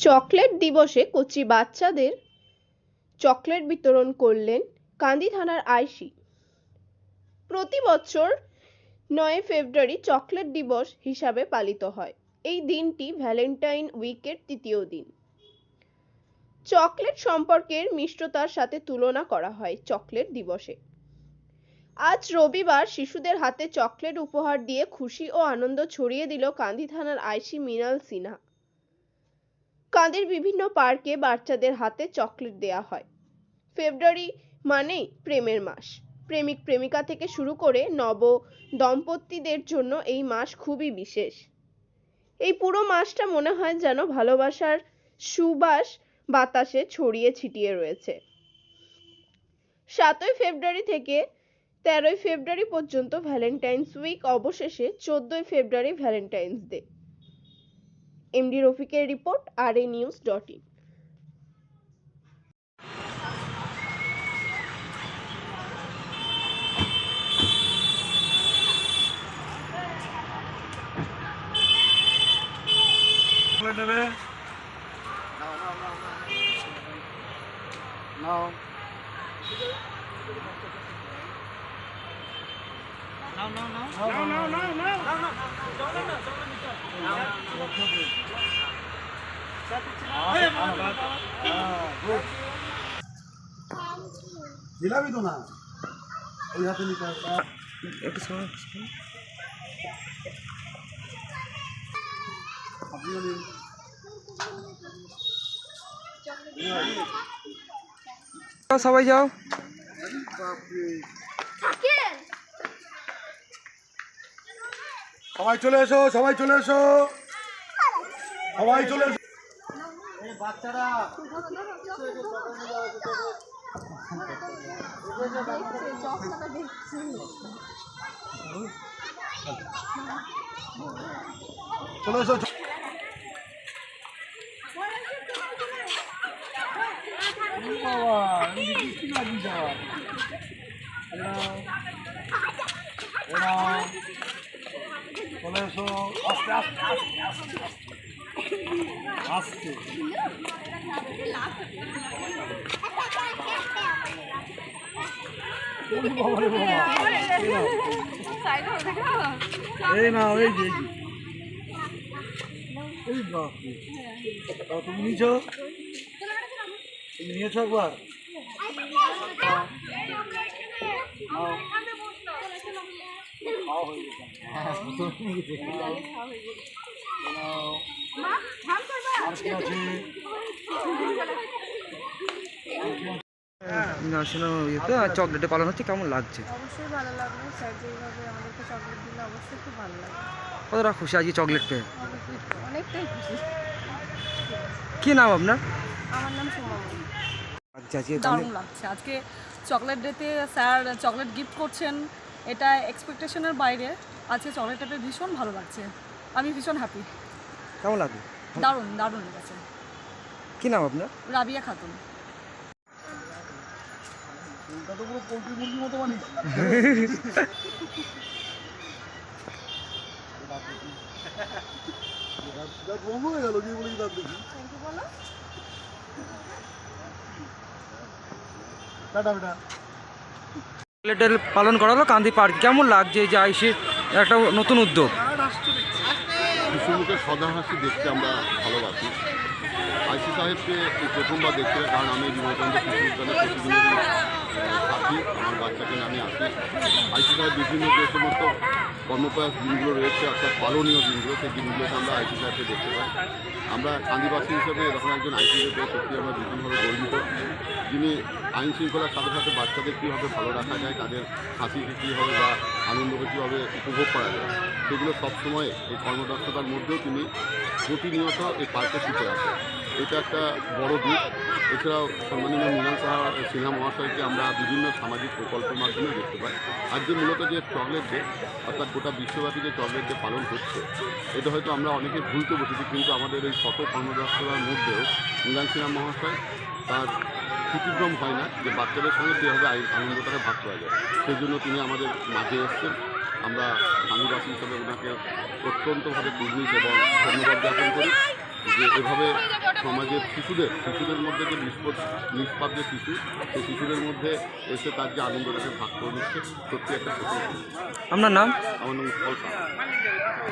Chocolate দিবসে কচি বাচ্চাদের চকলেট বিতরণ করলেন কান্দি থানার আইসি। প্রতি বছর নয় ফেব্রুয়ারি চকলেট দিবস হিসাবে পালিত হয়। এই দিনটি ভ্যালেন্টাইন উইকের তৃতীয় দিন। চকলেট সম্পর্কের মিষ্টতার সাথে তুলনা করা হয় চকলেট দিবসে। আজ রবিবার শিশুদের হাতে চকলেট উপহার দিয়ে খুশি ও আনন্দ ছড়িয়ে দিল কান্দি থানার আইসি মৃণাল সিনহা। কাঁদের বিভিন্ন পার্কে বাচ্চাদের হাতে চকলেট দেয়া হয়। ফেব্রুয়ারি মানেই প্রেমের মাস। প্রেমিক প্রেমিকা থেকে শুরু করে নব দম্পতিদের জন্য এই মাস খুবই বিশেষ। এই পুরো মাসটা মনে হয় যেন ভালোবাসার সুবাস বাতাসে ছড়িয়ে ছিটিয়ে রয়েছে। সাতই ফেব্রুয়ারি থেকে তেরোই ফেব্রুয়ারি পর্যন্ত ভ্যালেন্টাইন্স উইক, অবশেষে চোদ্দই ফেব্রুয়ারি ভ্যালেন্টাইন্স ডে। এমডি রফিকের রিপোর্ট আর এ নিউজ ডট ইন নেবে নাও। দিলামি তো না ওই হাতে নিতে নিন। যাও, সবাই যাও সবাই চলে এসো সবাই চলে এসো। সবাই চলে এসো। বাচ্চারা চলে এসো বাবা এই বৃষ্টি লাগি যাওয়া চলে এসো আস্তে আস্তে আস্তে আস্তে আস্তে। এই নাও এই যে তুমি নিয়েছো তুমি নিয়েছো একবার নাও। খাওয়া হয়ে গেছে। ন্যাশনাল ইয়েতে আর চকলেটে পালন হচ্ছে কেমন লাগছে? অবশ্যই ভালো লাগল স্যার যেইভাবে আমাদেরকে চকলেট দিলে অবশ্যই খুব ভালো লাগল। কতটা খুশি আজকে চকলেট পেয়ে? অবশ্যই অনেকটাই খুশি। কি নাম আপনার? আমার নাম সুমামনি আচ্ছা দারুণ লাগছে। আজকে চকলেট ডেতে স্যার চকলেট গিফট করছেন। এটা এক্সপেকটেশনের বাইরে আজকে চকলেটটা পেয়ে ভীষণ ভালো লাগছে। আমি ভীষণ হ্যাপি কেমন লাগবে দারুণ দারুণ লেগেছে। কি নাম আপনার? রাবিয়া খাতুন। হয়ে টাটা বেটা চকলেটের পালন করা হলো কান্দি পার্ক। কেমন লাগছে যে আইসির একটা নতুন উদ্যোগ? সদা হাসি দেখতে আমরা ভালোবাসি। আইসি সাহেবকে প্রথমবার দেখতে কারণ আমি বিবেকানন্দ শিশু থাকি আমার বাচ্চাকে নিয়ে আমি আসি আইসি বিভিন্ন যে সমস্ত কর্মপ্রয়াস দিনগুলো রয়েছে, অর্থাৎ পালনীয় দিনগুলো, সেই দিনগুলোতে আমরা আইসি দেখতে পাই। আমরা কান্দিবাসী হিসেবে এরকম একজন আইসিকে পেয়ে সত্যি আমরা ভীষণভাবে গর্বিত। যিনি আইন শৃঙ্খলার সাথে সাথে বাচ্চাদের কীভাবে ভালো রাখা যায়, তাদের হাসিকে কীভাবে বা আনন্দকে কীভাবে উপভোগ করা যায়, সেগুলো সবসময় এই কর্মদক্ষতার মধ্যেও তিনি প্রতিনিয়ত এই পার্কে শিখে আসেন। এটা একটা বড় দিক। এছাড়াও সম্মানীয় মৃণাল সাহা সিনহা মহাশয়কে আমরা বিভিন্ন সামাজিক প্রকল্পের মাধ্যমে দেখতে পাই। আজকে মূলত যে চকলেট ডে, অর্থাৎ গোটা বিশ্বব্যাপী যে চকলেট ডে পালন হচ্ছে, এটা হয়তো আমরা অনেকে ভুলতে বসেছি, কিন্তু আমাদের এই শত কর্মদক্ষতার মধ্যেও মৃণাল সিনহা মহাশয় তার ক্ষতিক্রম হয় না, যে বাচ্চাদের সঙ্গে কীভাবে আনন্দটাকে ভাগ করা যায়। সেই জন্য তিনি আমাদের মাঝে এসছেন। আমরা আদিবাসী হিসাবে ওনাকে অত্যন্তভাবে কুর্নিশ এবং ধন্যবাদ জ্ঞাপন করি। যে এভাবে সমাজের শিশুদের শিশুদের মধ্যে যে নিষ্পদ নিষ্পাপ যে শিশু সেই শিশুদের মধ্যে এসে তার যে আনন্দটাকে ভাগ করে নিচ্ছে সত্যি একটা আপনার নাম আমার নাম।